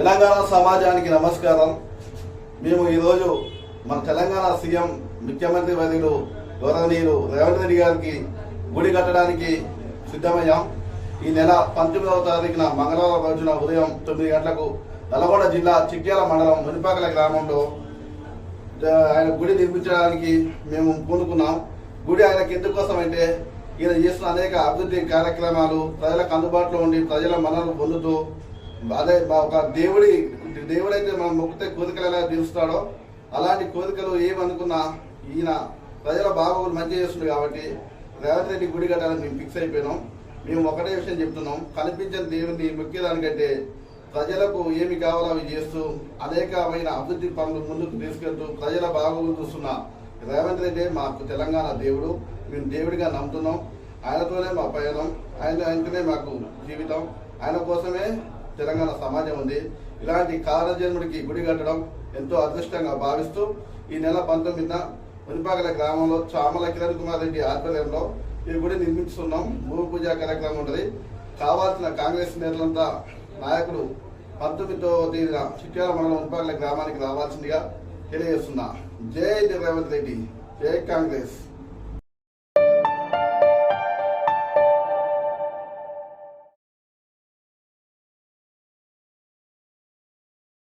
తెలంగాణ సమాజానికి నమస్కారం. మేము ఈరోజు మన తెలంగాణ సీఎం ముఖ్యమంత్రి వర్యులు గౌరవనీయులు రేవంత్ రెడ్డి గారికి గుడి కట్టడానికి సిద్ధమయ్యాం. ఈ నెల పంతొమ్మిదవ తారీఖున మంగళవారం రోజున ఉదయం తొమ్మిది గంటలకు నల్గొండ జిల్లా చిట్యాల మండలం మునిపాకల గ్రామంలో ఆయన గుడి నిర్మించడానికి మేము పూనుకున్నాం. గుడి ఆయనకి ఎందుకోసం అంటే ఈయన చేసిన అనేక అభివృద్ధి కార్యక్రమాలు ప్రజలకు అందుబాటులో ఉండి ప్రజల మనలు పొందుతూ అదే మా ఒక దేవుడి దేవుడైతే మనం మొక్కితే కోరికలు ఎలా తీరుస్తాడో అలాంటి కోరికలు ఏమనుకున్నా ఈయన ప్రజల బాగోగులు మంచి చేస్తుంది కాబట్టి రేవంత్ రెడ్డి గుడి కట్టాలని మేము ఫిక్స్ అయిపోయినాం. మేము ఒకటే విషయం చెప్తున్నాం. కనిపించిన దేవుడిని మొక్కేదానికంటే ప్రజలకు ఏమి కావాలో అవి చేస్తూ అనేకమైన అభివృద్ధి పనులు ముందుకు తీసుకెళ్తూ ప్రజల బాగోగులు చూస్తున్న రేవంత్ రెడ్డి మాకు తెలంగాణ దేవుడు. మేము దేవుడిగా నమ్ముతున్నాం. ఆయనతోనే మా పయనం ఆయన ఆయనతోనే మాకు జీవితం. ఆయన కోసమే తెలంగాణ సమాజం ఉంది. ఇలాంటి కాలజన్ముడికి గుడి కట్టడం ఎంతో అదృష్టంగా భావిస్తూ ఈ నెల పంతొమ్మిదిన మునిపాకల గ్రామంలో చామల కిరణ్ కుమార్ రెడ్డి ఆధ్వర్యంలో ఈ గుడి నిర్మిస్తున్నాం. భూమి పూజ కార్యక్రమం ఉంటుంది కావాల్సిన కాంగ్రెస్ నేతలంతా నాయకులు పంతొమ్మిదో తేదీన చిట్యాల మండలం మునిపాకల గ్రామానికి రావాల్సిందిగా తెలియజేస్తున్నా. జై రేవంత్ రెడ్డి. జై కాంగ్రెస్.